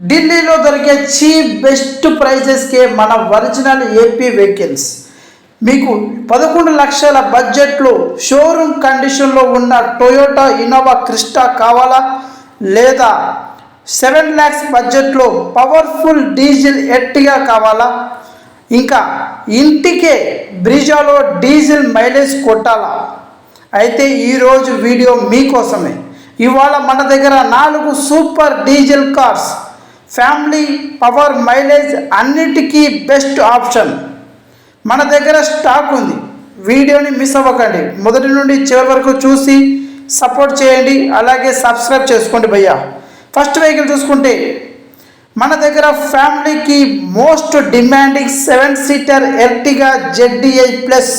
ఢిల్లీలో దొరికే cheap best ప్రైజెస్కే మన ఒరిజినల్ ఏపీ వెహికల్స్. మీకు పదకొండు లక్షల బడ్జెట్లో షోరూమ్ కండిషన్లో ఉన్న టొయోటా ఇన్నోవా క్రిస్టా కావాలా? లేదా సెవెన్ ల్యాక్స్ బడ్జెట్లో పవర్ఫుల్ డీజిల్ ఎట్టిగా కావాలా? ఇంకా ఇంటికే బ్రిజాలో డీజిల్ మైలేజ్ కొట్టాలా? అయితే ఈరోజు వీడియో మీకోసమే. ఇవాళ మన దగ్గర నాలుగు super diesel cars family power mileage అన్నిటికీ బెస్ట్ ఆప్షన్. మన దగ్గర స్టాక్ ఉంది. వీడియోని మిస్ అవ్వకండి. మొదటి నుండి చివరి వరకు చూసి సపోర్ట్ చేయండి. అలాగే సబ్స్క్రైబ్ చేసుకోండి భయ్యా. ఫస్ట్ వెహికల్ చూసుకుంటే మన దగ్గర ఫ్యామిలీకి most demanding seven seater Ertiga ZDI plus.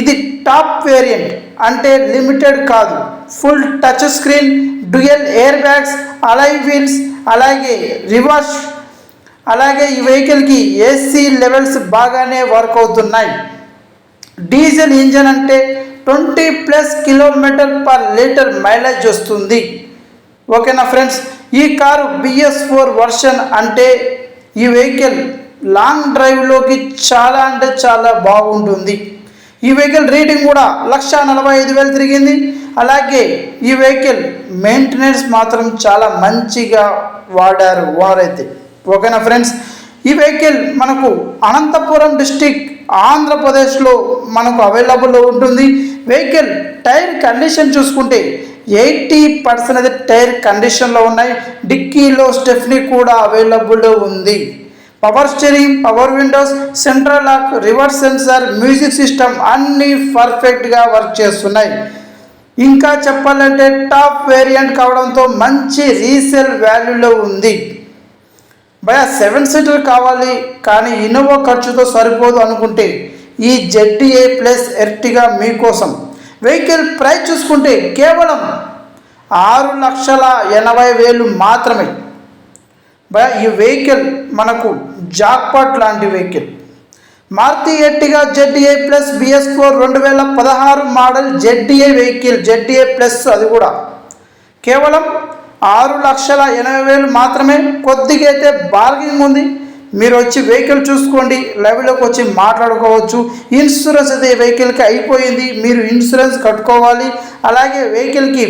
ఇది టాప్ వేరియంట్. అంటే లిమిటెడ్ కాదు. Full touch screen dual air bags alloy wheels అలాగే రివర్స్ అలాగే ఈ వెహికల్కి ఏసీ లెవెల్స్ బాగానే వర్క్ అవుతున్నాయి. డీజిల్ ఇంజన్ అంటే twenty plus kilometre per litre mileage వస్తుంది. ఓకేనా ఫ్రెండ్స్? ఈ కారు బిఎస్ ఫోర్ వర్షన్ అంటే ఈ వెహికల్ లాంగ్ డ్రైవ్లోకి చాలా అంటే చాలా బాగుంటుంది. ఈ వెహికల్ రేటింగ్ కూడా లక్ష నలభై ఐదు వేలు తిరిగింది. అలాగే ఈ వెహికల్ మెయింటెనెన్స్ మాత్రం చాలా మంచిగా వాడారు వారైతే. ఓకేనా ఫ్రెండ్స్? ఈ వెహికల్ మనకు అనంతపురం డిస్టిక్ ఆంధ్రప్రదేశ్లో మనకు అవైలబుల్లో ఉంటుంది. వెహికల్ టైర్ కండిషన్ చూసుకుంటే ఎయిటీ పర్సెంట్ అయితే టైర్ కండిషన్లో ఉన్నాయి. డిక్కీలో స్టెఫ్నీ కూడా అవైలబుల్లో ఉంది. Power steering power windows central lock reverse sensor music system అన్నీ పర్ఫెక్ట్గా వర్క్ చేస్తున్నాయి. ఇంకా చెప్పాలంటే టాప్ వేరియంట్ కావడంతో మంచి రీసేల్ వాల్యూలో ఉంది. భయా సెవెన్ సీటర్ కావాలి కానీ ఇన్నోవా ఖర్చుతో సరిపోదు అనుకుంటే ఈ జెడ్డీఏ ప్లస్ ఎర్టిగా మీకోసం. వెహికల్ ప్రైస్ చూసుకుంటే కేవలం ఆరు లక్షల ఎనభై వేలు మాత్రమే. భయా ఈ వెహికల్ మనకు జాక్పాట్ లాంటి vehicle. Maruti Ertiga ZDA plus BS four రెండు వేల పదహారు model ZDA vehicle ZDA plus అది కూడా. కేవలం ఆరు లక్షల ఎనభై వేలు మాత్రమే కొద్దిగా అయితే బార్గింగ్ ఉంది. మీరు వచ్చి వెహికల్ చూసుకోండి లైవ్లోకి వచ్చి మాట్లాడుకోవచ్చు. ఇన్సూరెన్స్ అయితే వెహికల్కి అయిపోయింది. మీరు ఇన్సూరెన్స్ కట్టుకోవాలి. అలాగే వెహికల్కి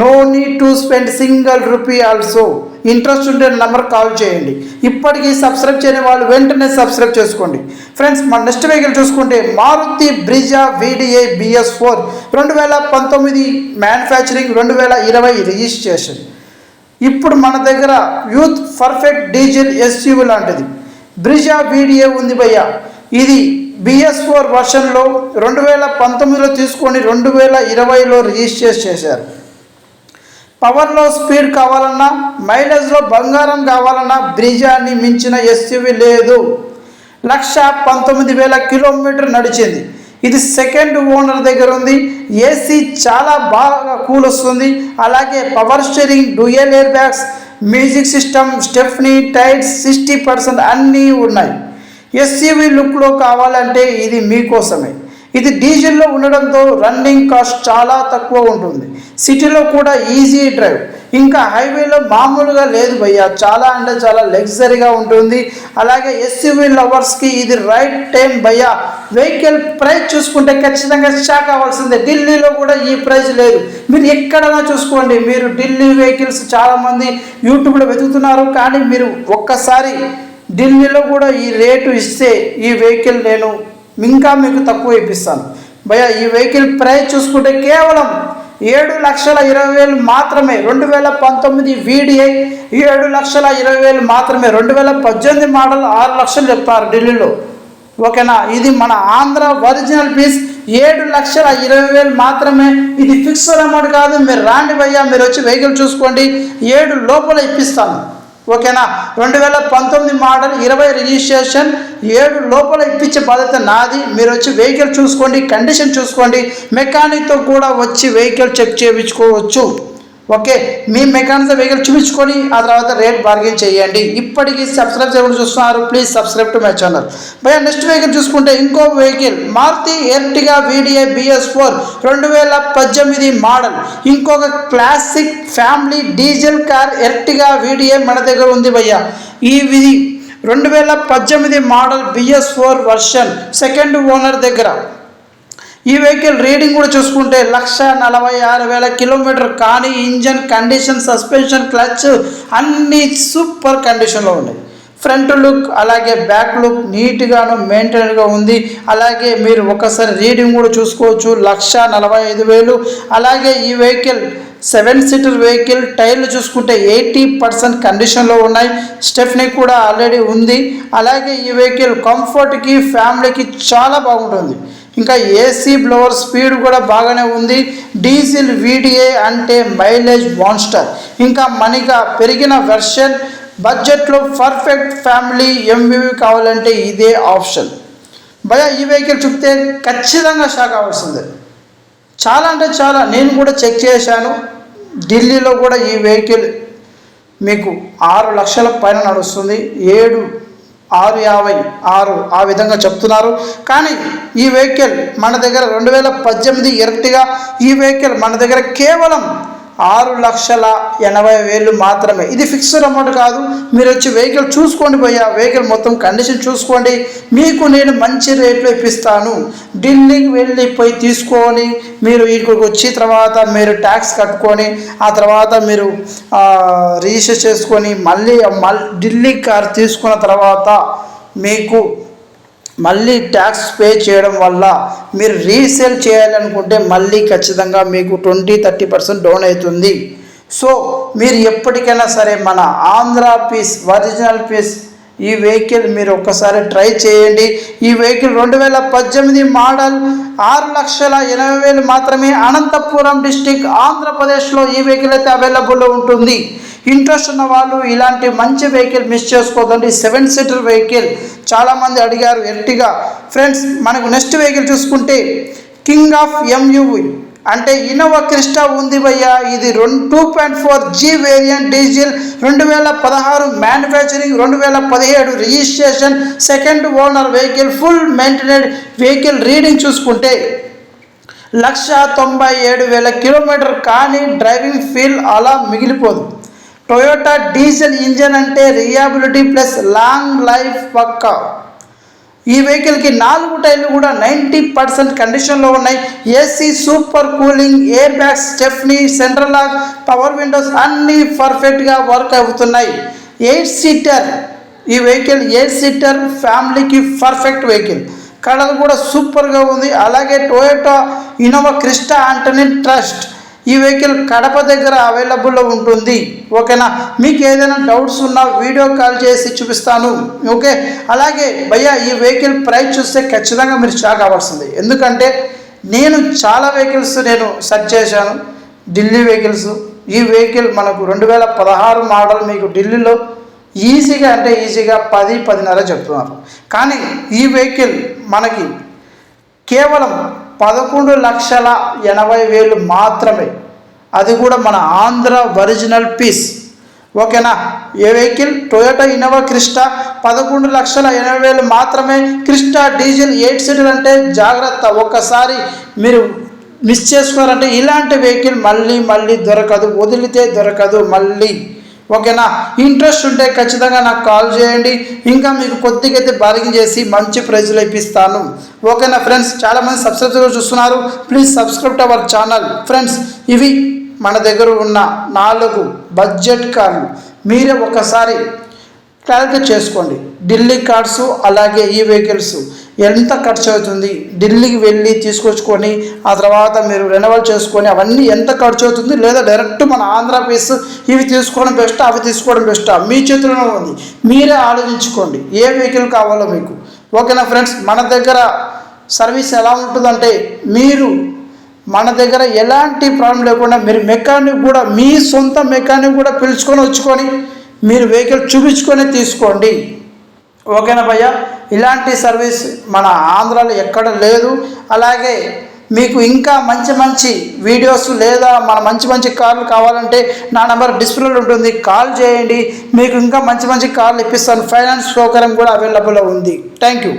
no need to spend single rupee also interest ఉంటే నెంబర్ కాల్ చేయండి. ఇప్పటికీ సబ్స్క్రైబ్ చేయని వాళ్ళు వెంటనే సబ్స్క్రైబ్ చేసుకోండి. ఫ్రెండ్స్ మన నెక్స్ట్ వెహికల్ చూసుకుంటే Maruti Brezza VDA BS four రెండు వేల పంతొమ్మిది మ్యానుఫ్యాక్చరింగ్ రెండు వేల ఇరవై రిజిస్ట్రేషన్ ఇప్పుడు మన దగ్గర యూత్ పర్ఫెక్ట్ డీజిల్ ఎస్యూవి లాంటిది. బ్రిజా వీడియో ఉంది భయ్య. ఇది బిఎస్ ఫోర్ వర్షన్లో రెండు వేల పంతొమ్మిదిలో తీసుకొని రెండు వేల ఇరవైలో రిజిస్టర్ చేశారు. పవర్లో స్పీడ్ కావాలన్నా మైలేజ్లో బంగారం కావాలన్నా బ్రిజాన్ని మించిన ఎస్యూవి లేదు. లక్ష పంతొమ్మిది వేల కిలోమీటర్ నడిచింది. ఇది సెకండ్ ఓనర్ దగ్గర ఉంది. ఏసీ చాలా బాగా కూల్ వస్తుంది. అలాగే power steering dual air bags music system stepney tyres sixty percent అన్నీ ఉన్నాయి. ఎస్యూవి లుక్లో కావాలంటే ఇది మీకోసమే. ఇది డీజిల్లో ఉండడంతో రన్నింగ్ కాస్ట్ చాలా తక్కువ ఉంటుంది. సిటీలో కూడా ఈజీ డ్రైవ్. ఇంకా హైవేలో మామూలుగా లేదు భయ్య. చాలా అంటే చాలా లగ్జరీగా ఉంటుంది. అలాగే ఎస్యూవీ లవర్స్కి ఇది రైట్ టైం భయ్య. వెహికల్ ప్రైస్ చూసుకుంటే ఖచ్చితంగా షాక్ అవ్వాల్సిందే. ఢిల్లీలో కూడా ఈ ప్రైస్ లేదు. మీరు ఎక్కడైనా చూసుకోండి. మీరు ఢిల్లీ వెహికల్స్ చాలామంది యూట్యూబ్లో వెతుకుతున్నారు. కానీ మీరు ఒక్కసారి ఢిల్లీలో కూడా ఈ రేటు ఇస్తే ఈ వెహికల్ నేను ఇంకా మీకు తక్కువ ఇప్పిస్తాను. భయ ఈ వెహికల్ ప్రైస్ చూసుకుంటే కేవలం ఏడు లక్షల ఇరవై వేలు మాత్రమే రెండు వేల పంతొమ్మిది వీడిఐ ఏడు లక్షల ఇరవై వేలు మాత్రమే రెండు వేల పద్దెనిమిది మోడల్ ఆరు లక్షలు చెప్తారు ఢిల్లీలో. ఓకేనా? ఇది మన ఆంధ్ర ఒరిజినల్ పీస్ ఏడు లక్షల ఇరవై వేలు మాత్రమే. ఇది ఫిక్స్డ్ అమౌంట్ కాదు. మీరు రాండి భయ్యా మీరు వచ్చి వెహికల్ చూసుకోండి. ఏడు లోపల ఇప్పిస్తాను. ఓకేనా? రెండు వేల పంతొమ్మిది మోడల్ ఇరవై రిజిస్ట్రేషన్ ఏడు లోపల ఇప్పించే బాధ్యత నాది. మీరు వచ్చి వెహికల్ చూసుకోండి కండిషన్ చూసుకోండి. మెకానిక్తో కూడా వచ్చి వెహికల్ చెక్ చేయించుకోవచ్చు. ఓకే మీ మెకానిజం వెహికల్ చూపించుకొని ఆ తర్వాత రేట్ బార్గెన్ చేయండి. ఇప్పటికీ సబ్స్క్రైబ్ చేయకుండా చూస్తున్నారు please subscribe to my channel భయ నెక్స్ట్ వెహికల్ చూసుకుంటే ఇంకో vehicle Maruti Ertiga VDA BS four రెండు వేల పద్దెనిమిది మోడల్ ఇంకొక classic family diesel car Ertiga VDA మన దగ్గర ఉంది భయ్య. ఈ విధి రెండు వేల పద్దెనిమిది model BS four version second owner దగ్గర. ఈ వెహికల్ రీడింగ్ కూడా చూసుకుంటే లక్ష నలభై ఆరు వేల కిలోమీటర్ కానీ ఇంజన్ కండిషన్ సస్పెన్షన్ క్లచ్ అన్నీ సూపర్ కండిషన్లో ఉన్నాయి. ఫ్రంట్ లుక్ అలాగే బ్యాక్ లుక్ నీట్గాను మెయింటైన్గా ఉంది. అలాగే మీరు ఒకసారి రీడింగ్ కూడా చూసుకోవచ్చు. లక్ష నలభై ఐదు వేలు. అలాగే ఈ వెహికల్ సెవెన్ సీటర్ వెహికల్ టైర్లు చూసుకుంటే ఎయిటీ పర్సెంట్ కండిషన్లో ఉన్నాయి. స్టెఫ్నీ కూడా ఆల్రెడీ ఉంది. అలాగే ఈ వెహికల్ కంఫర్ట్కి ఫ్యామిలీకి చాలా బాగుంటుంది. ఇంకా ఏసీ బ్లోవర్ స్పీడ్ కూడా బాగానే ఉంది. డీజిల్ వీడిఏ అంటే మైలేజ్ మాన్స్టర్. ఇంకా మనకి పెరిగిన వెర్షన్ బడ్జెట్లో పర్ఫెక్ట్ ఫ్యామిలీ ఎంవివి కావాలంటే ఇదే ఆప్షన్. భయ ఈ వెహికల్ చూపితే ఖచ్చితంగా షాక్ అవ్వాల్సిందే చాలా అంటే చాలా నేను కూడా చెక్ చేశాను. ఢిల్లీలో కూడా ఈ వెహికల్ మీకు ఆరు లక్షల పైన నడుస్తుంది. ఏడు ఆరు యాభై ఆరు ఆ విధంగా చెప్తున్నారు. కానీ ఈ వెహికల్ మన దగ్గర రెండు వేల పద్దెనిమిది ఎరక్టిగా ఈ వెహికల్ మన దగ్గర కేవలం ఆరు లక్షల ఎనభై వేలు మాత్రమే. ఇది ఫిక్స్డ్ అమౌంట్ కాదు. మీరు వచ్చి వెహికల్ చూసుకోండి పోయా వెహికల్ మొత్తం కండిషన్ చూసుకోండి. మీకు నేను మంచి రేట్లో ఇప్పిస్తాను. ఢిల్లీకి వెళ్ళి పోయి తీసుకొని మీరు ఇక్కడికి వచ్చి తర్వాత మీరు ట్యాక్స్ కట్టుకొని ఆ తర్వాత మీరు రిజిస్టర్ చేసుకొని మళ్ళీ మళ్ళీ ఢిల్లీ కార్ తీసుకున్న తర్వాత మీకు మళ్ళీ ట్యాక్స్ పే చేయడం వల్ల మీరు రీసేల్ చేయాలనుకుంటే మళ్ళీ ఖచ్చితంగా మీకు ట్వంటీ థర్టీ పర్సెంట్ డౌన్ అవుతుంది. సో మీరు ఎప్పటికైనా సరే మన ఆంధ్ర పీస్ ఒరిజినల్ పీస్ ఈ వెహికల్ మీరు ఒక్కసారి ట్రై చేయండి. ఈ వెహికల్ రెండు వేల పద్దెనిమిది మోడల్ ఆరు లక్షల ఎనభై వేలు మాత్రమే అనంతపురం డిస్టిక్ ఆంధ్రప్రదేశ్లో ఈ వెహికల్ అయితే అవైలబుల్లో ఉంటుంది. ఇంట్రెస్ట్ ఉన్న వాళ్ళు ఇలాంటి మంచి వెహికల్ మిస్ చేసుకోదండి సెవెన్ సీటర్ వెహికల్ చాలామంది అడిగారు ఎర్టిగా ఫ్రెండ్స్ మనకు నెక్స్ట్ వెహికల్ చూసుకుంటే కింగ్ ఆఫ్ ఎంయూవి అంటే ఇన్నోవా క్రిస్టా ఉంది భయ్యా. ఇది రెండు two point four G variant diesel రెండు వేల పదహారు మ్యానుఫ్యాక్చరింగ్ రెండు వేల పదిహేడు registration second owner vehicle full maintained vehicle reading చూసుకుంటే లక్ష తొంభై ఏడు వేల కిలోమీటర్ కానీ డ్రైవింగ్ ఫీల్ అలా మిగిలిపోదు. టొయోటా డీజిల్ ఇంజన్ అంటే రియాబిలిటీ ప్లస్ లాంగ్ లైఫ్ పక్కా. ఈ వెహికల్కి నాలుగు టైర్లు కూడా నైంటీ పర్సెంట్ కండిషన్లో ఉన్నాయి. AC super cooling air bags stepney central lock power windows అన్నీ పర్ఫెక్ట్గా వర్క్ అవుతున్నాయి. ఎయిట్ సీటర్ ఈ వెహికల్ ఎయిట్ సీటర్ ఫ్యామిలీకి పర్ఫెక్ట్ వెహికల్ కలర్ కూడా సూపర్గా ఉంది. అలాగే Toyota Innova Crysta Antony trust ఈ వెహికల్ కడప దగ్గర అవైలబుల్లో ఉంటుంది. ఓకేనా? మీకు ఏదైనా డౌట్స్ ఉన్నా వీడియో కాల్ చేసి చూపిస్తాను. ఓకే? అలాగే భయ్యా ఈ వెహికల్ ప్రైస్ చూస్తే ఖచ్చితంగా మీరు షాక్ అవ్వాల్సింది. ఎందుకంటే నేను చాలా వెహికల్స్ నేను సెర్చ్ చేశాను. ఢిల్లీ వెహికల్స్ ఈ వెహికల్ మనకు రెండు వేల పదహారు మోడల్ మీకు ఢిల్లీలో ఈజీగా అంటే ఈజీగా పది పదిన్నర చెప్తున్నారు. కానీ ఈ వెహికల్ మనకి కేవలం పదకొండు లక్షల ఎనభై వేలు మాత్రమే. అది కూడా మన ఆంధ్ర ఒరిజినల్ పీస్. ఓకేనా? ఏ వెహికల్? Toyota Innova Crysta. పదకొండు లక్షల ఎనభై వేలు మాత్రమే. క్రిస్టా డీజిల్ ఎయిట్ సీటర్ అంటే జాగ్రత్త. ఒక్కసారి మీరు మిస్ చేసుకోవాలంటే ఇలాంటి వెహికల్ మళ్ళీ మళ్ళీ దొరకదు. వదిలితే దొరకదు మళ్ళీ. ఓకేనా? ఇంట్రెస్ట్ ఉంటే ఖచ్చితంగా నాకు కాల్ చేయండి. ఇంకా మీకు కొద్దిగైతే బార్గింగ్ చేసి మంచి ప్రైజ్లో ఇప్పిస్తాను. ఓకేనా ఫ్రెండ్స్ చాలామంది సబ్స్క్రైబ్ చూస్తున్నారు. Please subscribe to our channel friends ఇవి మన దగ్గర ఉన్న నాలుగు బడ్జెట్ కార్లు మీరే ఒకసారి క్లారిటీ చేసుకోండి. ఢిల్లీ కార్డ్స్ అలాగే ఈ వెహికల్స్ ఎంత ఖర్చు అవుతుంది? ఢిల్లీకి వెళ్ళి తీసుకొచ్చుకొని ఆ తర్వాత మీరు రెనవల్ చేసుకొని అవన్నీ ఎంత ఖర్చు అవుతుంది? లేదా డైరెక్ట్ మన ఆంధ్రప్రదేశ్ ఇవి తీసుకోవడం బెస్ట్? అవి తీసుకోవడం బెస్ట్? మీ చేతిలోనే ఉంది. మీరే ఆలోచించుకోండి. ఏ వెహికల్ కావాలో మీకు. ఓకేనా ఫ్రెండ్స్? మన దగ్గర సర్వీస్ ఎలా ఉంటుందంటే మీరు మన దగ్గర ఎలాంటి ప్రాబ్లం లేకుండా మీరు మెకానిక్ కూడా మీ సొంత మెకానిక్ కూడా పిలుచుకొని వచ్చుకొని మీరు వెహికల్ చూపించుకొని తీసుకోండి. ఓకేనా భయ్య? ఇలాంటి సర్వీస్ మన ఆంధ్రాలో ఎక్కడ లేదు. అలాగే మీకు ఇంకా మంచి మంచి వీడియోస్ లేదా మన మంచి మంచి కార్లు కావాలంటే నా నెంబర్ డిస్ప్లేలో ఉంటుంది. కాల్ చేయండి. మీకు ఇంకా మంచి మంచి కార్లు ఇప్పిస్తాను. ఫైనాన్స్ సౌకర్యం కూడా అవైలబుల్లో ఉంది. Thank you.